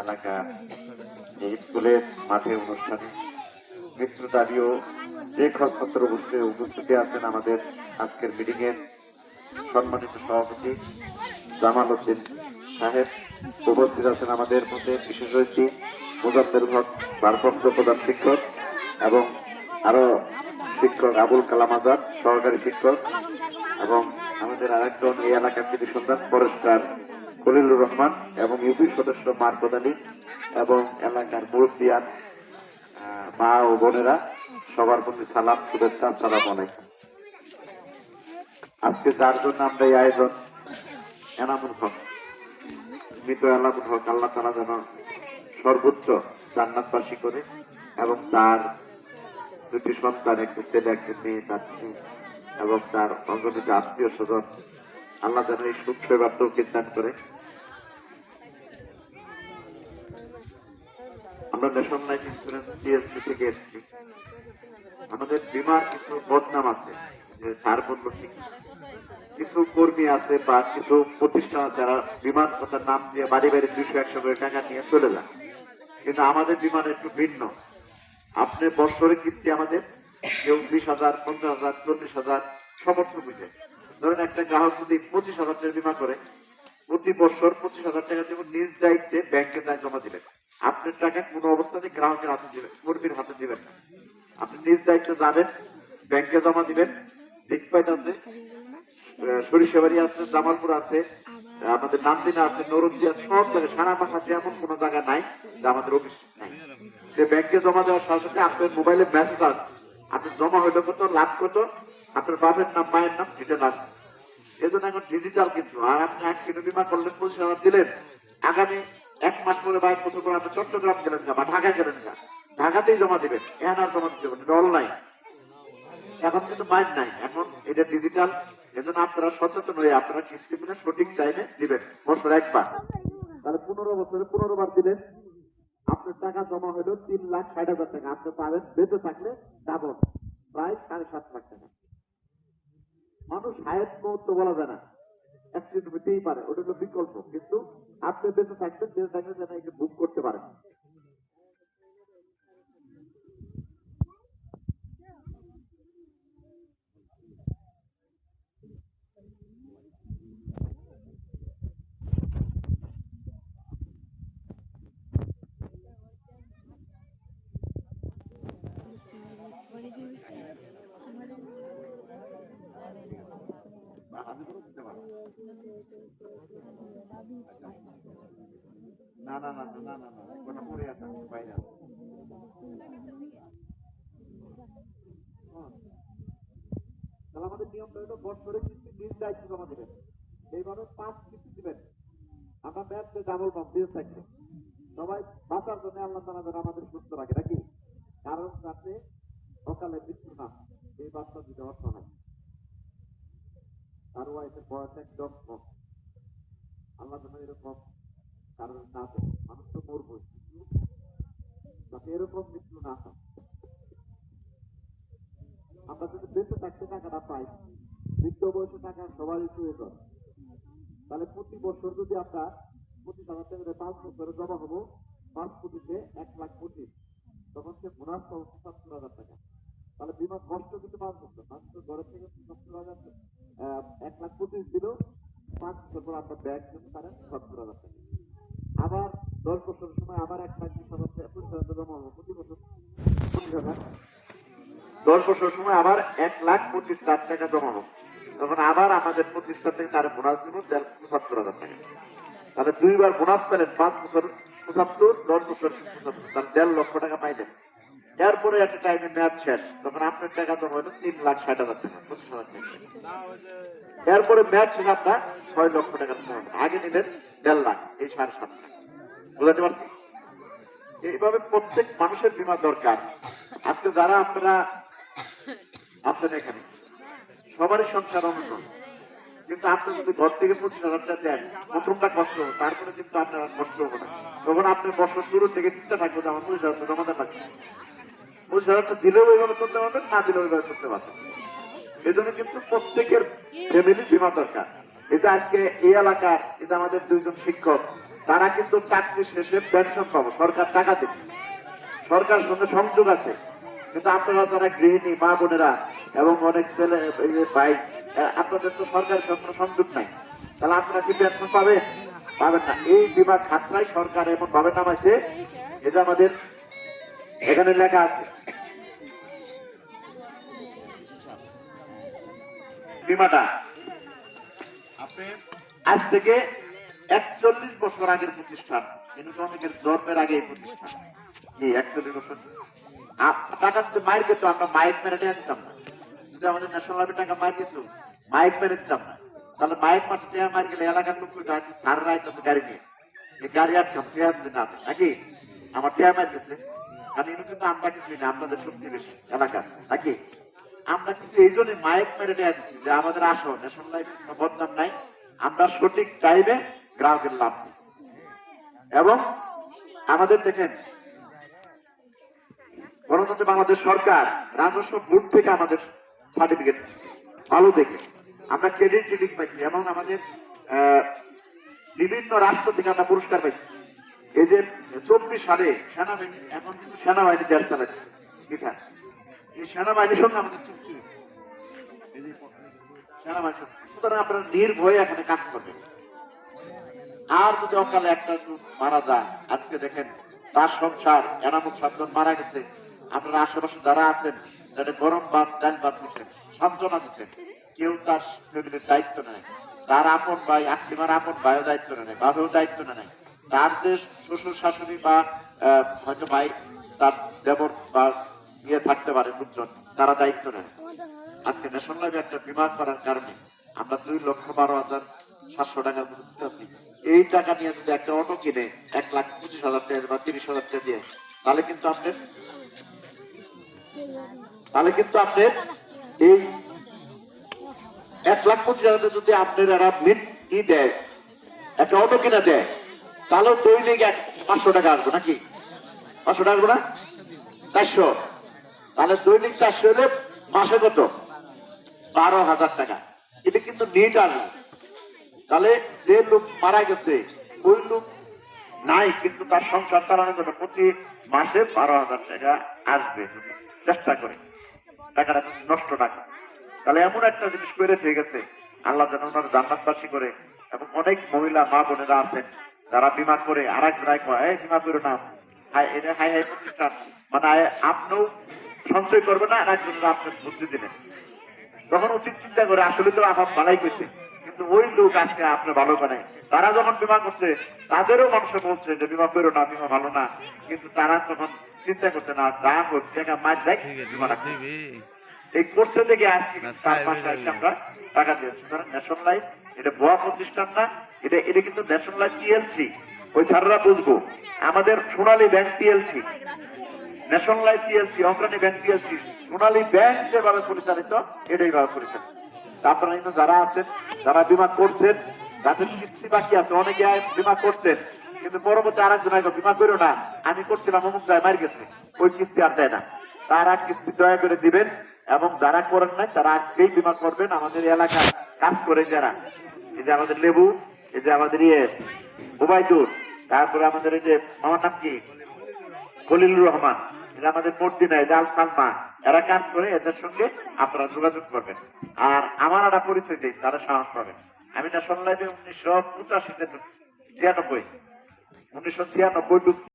এলাকার এই স্কুলের মাঠে অনুষ্ঠানে দাবিও যে খসপত্র উপস্থিত, উপস্থিতি আছেন আমাদের আজকের মিটিং এর সম্মানিত সভাপতি জামাল উদ্দিন সাহেব। উপস্থিত আছেন আমাদের মধ্যে বিশেষ অতিথি মুজাদ্দের হক, ভারপ্রাপ্ত প্রধান শিক্ষক এবং আরও শিক্ষক আবুল কালাম আজাদ, সহকারী শিক্ষক এবং আমাদের আরেকজন এই এলাকার কৃতি সন্তান পরিষ্কার খলিলুর রহমান এবং ইউপি সদস্য মার্কদ আলী এবং এলাকার মুরব্বিয়ান মা ও বোনেরা, সবার প্রতি সালাম, শুভেচ্ছা সালাম আলাইকুম। আজকে যার জন্য আমরা এই আয়োজন এনামুল হক, মৃত এনামুল হক আল্লাহ তালা যেন সর্বোচ্চ জান্নাতবাসী করে এবং তার দুটি সন্তান, একটি ছেলে, একটি মেয়ে, তার স্ত্রী এবং তার অঙ্গনিত আত্মীয় স্বজন, আল্লাহ যেন এই সুখ সেবার তৌকির দান করে। আমরা ন্যাশনাল লাইফ ইন্স্যুরেন্স পিএলসি থেকে এসেছি। আমাদের বিমার কিছু বদনাম আছে, যে স্যার বলল ঠিক কিছু কর্মী আছে বা কিছু প্রতিষ্ঠান আছে, যারা বিমান কথার নাম দিয়ে বাড়ি বাড়ি দুশো একশো করে টাকা নিয়ে চলে যায়। কিন্তু আমাদের বিমান একটু ভিন্ন। আপনি বছরে কিস্তি আমাদের কেউ বিশ হাজার, পঞ্চাশ হাজার, চল্লিশ হাজার সমর্থ বুঝে। ধরেন একটা গ্রাহক যদি পঁচিশ হাজার টাকা বিমা করে প্রতি বছর পঁচিশ হাজার টাকা দেবেন নিজ দায়িত্বে ব্যাংকে যায় জমা দিবেন। আপনার টাকা কোনো অবস্থাতে গ্রাহকের হাতে দিবেন কর্মীর হাতে দিবেন না। আপনি নিজ দায়িত্বে যাবেন ব্যাংকে জমা দিবেন। দিকপাইট আছে সরিষাবাড়ি আছে, জামালপুর আছে, আমাদের নান্দিনা আছে, নরন্দি আছে, সব জায়গায়, সারা মাখাতে এমন কোনো জায়গা নাই যে আমাদের অফিস নাই। সে ব্যাংকে জমা দেওয়ার সাথে সাথে আপনার মোবাইলে মেসেজ আসবে। আপনি জমা হইলে কত, লাভ কত, আপনার বাপের নাম, মায়ের নাম ডিটেল আসবে এই জন্য এখন ডিজিটাল কিন্তু। আর আপনি কিলো বিমা করলেন হাজার দিলেন। আগামী এক মাস পরে বা এক বছর পরে আপনি চট্টগ্রাম গেলেন না বা ঢাকা গেলেন না। ঢাকাতেই জমা এখন আর জমা দিতে অনলাইন এখন কিন্তু মাইন্ড নাই। এখন এটা ডিজিটাল এজন্য আপনারা সচেতন হয়ে আপনারা কিস্তি মিলে সঠিক টাইমে দিবেন। বছর একবার। তাহলে পনেরো বছরে পনেরো বার দিলেন। আপনার টাকা জমা হলো তিন লাখ ষাট হাজার টাকা। আপনি পাবেন, বেঁচে থাকলে ডাবল প্রায় সাড়ে সাত লাখ টাকা। মানুষ হায়াত মুহূর্ত বলা যায় না। অ্যাক্সিডেন্ট হতেই পারে, ওটা হলো বিকল্প। কিন্তু আপনি বেঁচে থাকবেন, বেঁচে থাকলে যেন একে বুক করতে পারেন। না না না না না না কোনটা পড়ে আছে বাইরে। হ্যাঁ। তাহলে আমাদের নিয়মটা হলো বছরে কিস্তি নিজ দায়িত্ব জমা দেবেন এইভাবে পাঁচ কিস্তি দিবেন। আমরা ম্যাচে ডাবল পাম্প দিয়ে থাকবে। সবাই বাঁচার জন্য আল্লাহ তালা যেন আমাদের সুস্থ রাখে, নাকি? কারণ যাতে সকালে মৃত্যু না এই বাচ্চা দিতে অর্থ নাই। তার ওয়াইফের বয়স একদম কম। আল্লাহ যেন এরকম কারণ না দেয় মানুষ তো মরবো কিন্তু যাতে এরকম মৃত্যু না হয়। আমরা যদি বেঁচে থাকতে টাকাটা পাই বৃদ্ধ বয়সে টাকা সবারই প্রয়োজন। তাহলে প্রতি বছর যদি আমরা টাকা করে পাঁচ বছরে জমা হব পাঁচ কোটিতে এক লাখ পঁচিশ তখন সে বোনাস পাবো পঁচাত্তর হাজার টাকা। তাহলে বিমা কষ্ট কিন্তু পাঁচ বছর। পাঁচ বছর ঘরের থেকে সত্তর হাজার আহ, এক লাখ পঁচিশ দিল। পাঁচ বছর পর আপনার ব্যাগ দিতে পারেন সত্তর হাজার টাকা আবার দশ বছরের সময় আবার এক লাখ বিশ হাজার টাকা প্রতি বছর দশ বছর সময় আবার এক লাখ পঁচিশ লাখ টাকা জমা হবে। তখন আবার আমাদের প্রতিষ্ঠান থেকে তার বোনাস দিব দেড় পঁচাত্তর হাজার টাকা তাহলে দুইবার বোনাস পেলেন পাঁচ বছর পঁচাত্তর, দশ বছর পঁচাত্তর তাহলে দেড় লক্ষ টাকা পাইলেন। এরপরে একটা টাইমে ম্যাচ শেষ। তখন আপনার টাকা জমা হলো তিন লাখ ষাট হাজার টাকা। পঁচিশ এরপরে ম্যাচ শেষ আপনার ছয় লক্ষ টাকা জমা আগে নিলেন দেড় লাখ এই সাড়ে সাত লাখ। বুঝতে পারছি এইভাবে প্রত্যেক মানুষের বিমা দরকার। আজকে যারা আপনারা আছেন এখানে সবারই সংসার অনন্য। কিন্তু আপনি যদি ঘর থেকে পঁচিশ হাজার টাকা দেন প্রথমটা কষ্ট হবে, তারপরে কিন্তু আপনার কষ্ট হবে না। তখন আপনার বছর শুরু থেকে চিন্তা থাকবে যে আমার পঁচিশ হাজার টাকা জমাতে দিলেও ওইভাবে পারবেন না ওইভাবে কিন্তু প্রত্যেকের ফ্যামিলি দরকার। যে আজকে এই এলাকার যে আমাদের দুইজন শিক্ষক, তারা কিন্তু চাকরি শেষে পেনশন পাবো, সরকার টাকা দেবে। সরকার সঙ্গে সংযোগ আছে। কিন্তু আপনারা যারা গৃহিণী, মা বোনেরা এবং অনেক ছেলে ভাই আপনাদের তো সরকারের সঙ্গে সংযোগ নাই। তাহলে আপনারা কি পেনশন পাবেন? পাবেন না। এই বিমা খাতরাই সরকার এমন ভাবে নামাইছে এটা আমাদের এখানে লেখা আছে। বিমাটা আজ থেকে একচল্লিশ বছর আগের প্রতিষ্ঠান। কিন্তু অনেকের জন্মের আগে এই প্রতিষ্ঠান। এই একচল্লিশ বছর। টাকা যদি মাইর দিত আমরা মাইক মেরে দিতাম না। যদি আমাদের ন্যাশনাল আর্মি টাকা মাইর দিত মাইক মেরে দিতাম না। তাহলে মাইক মাসে টেয়া মার গেলে এলাকার লোক আছে সার রাইত গাড়ি নিয়ে। গাড়ি আটকাম টেয়া দিতে না নাকি? আমার টেয়া মার গেছে এমনি কিন্তু আমরা কিছুই না আপনাদের শক্তি বেশি নাকি? আমরা কিন্তু এই জন্য যে আমাদের আসো ন্যাশনাল লাইফ বদনাম নাই। আমরা সঠিক টাইমে গ্রাহকের লাভ এবং আমাদের দেখেন, গণতন্ত্র বাংলাদেশ সরকার রাজস্ব বোর্ড থেকে আমাদের সার্টিফিকেট ভালো দেখে। আমরা ক্রেডিট রেটিং পাইছি এবং আমাদের বিভিন্ন রাষ্ট্র থেকে আমরা পুরস্কার পাইছি। এই যে চব্বিশ সালে সেনাবাহিনী, এখন কিন্তু সেনাবাহিনী দেশ চালাচ্ছে। এই সেনাবাহিনীর সঙ্গে আমাদের চুক্তি। সুতরাং আপনারা নির্ভয়ে এখানে কাজ করবেন। আর যদি অকালে একটা মারা যায়, আজকে দেখেন তার সংসার এনামত সাতজন মারা গেছে। আপনারা আশেপাশে যারা আছেন যারা গরম ভাত, ডাল ভাত দিচ্ছেন সান্ত্বনা দিচ্ছেন কেউ তার ফ্যামিলির দায়িত্ব নেয়। তার আপন ভাই আত্মীয় আপন ভাইও দায়িত্ব নেয় বাবাও দায়িত্ব নেয়। তার যে শ্বশুর শাশুড়ি বা হয়তো ভাই, তার দেবর বা ইয়ে থাকতে পারে লোকজন, তারা দায়িত্ব নেয়। আজকে ন্যাশনাল লাইফে একটা বিমা করার কারণে আমরা দুই লক্ষ বারো হাজার সাতশো মতো দিতেছি এই টাকা নিয়ে যদি একটা অটো কিনে এক লাখ পঁচিশ হাজার টাকা বা তিরিশ হাজার টাকা দিয়ে, তাহলে কিন্তু আপনার তাহলে কিন্তু আপনার এই এক লাখ পঁচিশ হাজার টাকা যদি আপনার এরা মিট ই দেয়, একটা অটো কিনা দেয় তাহলে দৈনিক এক পাঁচশো টাকা আসবে নাকি? পাঁচশো টাকা আসবে না? চারশো। তাহলে দৈনিক চারশো হলে মাসে কত? বারো হাজার টাকা। এটা কিন্তু নেট আসবে তাহলে যে লোক মারা গেছে, ওই লোক নাই, কিন্তু তার সংসার চালানোর জন্য প্রতি মাসে বারো হাজার টাকা আসবে। চেষ্টা করে। টাকাটা নষ্ট না করে। তাহলে এমন একটা জিনিস করে থেকে গেছে আল্লাহ যেন ওনার জান্নাতবাসী করে। এবং অনেক মহিলা মা বোনেরা আছেন। যারা বিমা করে আর এক রায় কয় "এই বিমা করো না। হাই এটা হাই হাই প্রতিষ্ঠান। মানে আপনিও সঞ্চয় করবে না আর একজন আপনার বুদ্ধি দিলেন। তখন উচিত চিন্তা করে আসলে তো আমার ভালাই কইছে কিন্তু ওই লোক আছে আপনি ভালো বানায় তারা যখন বিমা করছে তাদেরও মানুষ বলছে যে বিমা করো না বিমা ভালো না। কিন্তু তারা তখন চিন্তা করছে না যা হোক টাকা মার যাই বিমা রাখবে এই করছে দেখে আজকে আমরা টাকা দিয়ে সুতরাং ন্যাশনাল লাইফ এটা ভুয়া প্রতিষ্ঠান না এটা এটা কিন্তু ন্যাশনাল লাইফ ওই স্যাররা বুঝব আমাদের Sonali bank PLC national life PLC Agrani bank PLC Sonali bank যেভাবে পরিচালিত এটাই ভাবে পরিচালিত। আপনারা কিন্তু যারা আছেন যারা বিমা করছেন যাদের কিস্তি বাকি আছে অনেকে বিমা করছেন কিন্তু পরবর্তী আরেকজন বিমা করো না আমি করছিলাম অমুক যায় মার গেছে। ওই কিস্তি আর দেয় না। তারা কিস্তি দয়া করে দিবেন এবং যারা করেন নাই, তারা আজকেই বিমা করবেন আমাদের এলাকায় কাজ করে যারা। এই যে আমাদের লেবু, এই যে আমাদের ইয়ে উবাইদুর, তারপরে আমাদের এই যে, আমার নাম কি? খলিলুর রহমান। আমাদের মর্দিনা সালমা, এরা কাজ করে, এদের সঙ্গে আপনারা যোগাযোগ করবেন। আর আমার একটা পরিচয় দিই তারা সাহস পাবেন আমি ন্যাশনাল লাইফে উনিশশো পঁচাশিতে ঢুকছি, ছিয়ানব্বই। উনিশশো ছিয়ানব্বই ঢুকছি।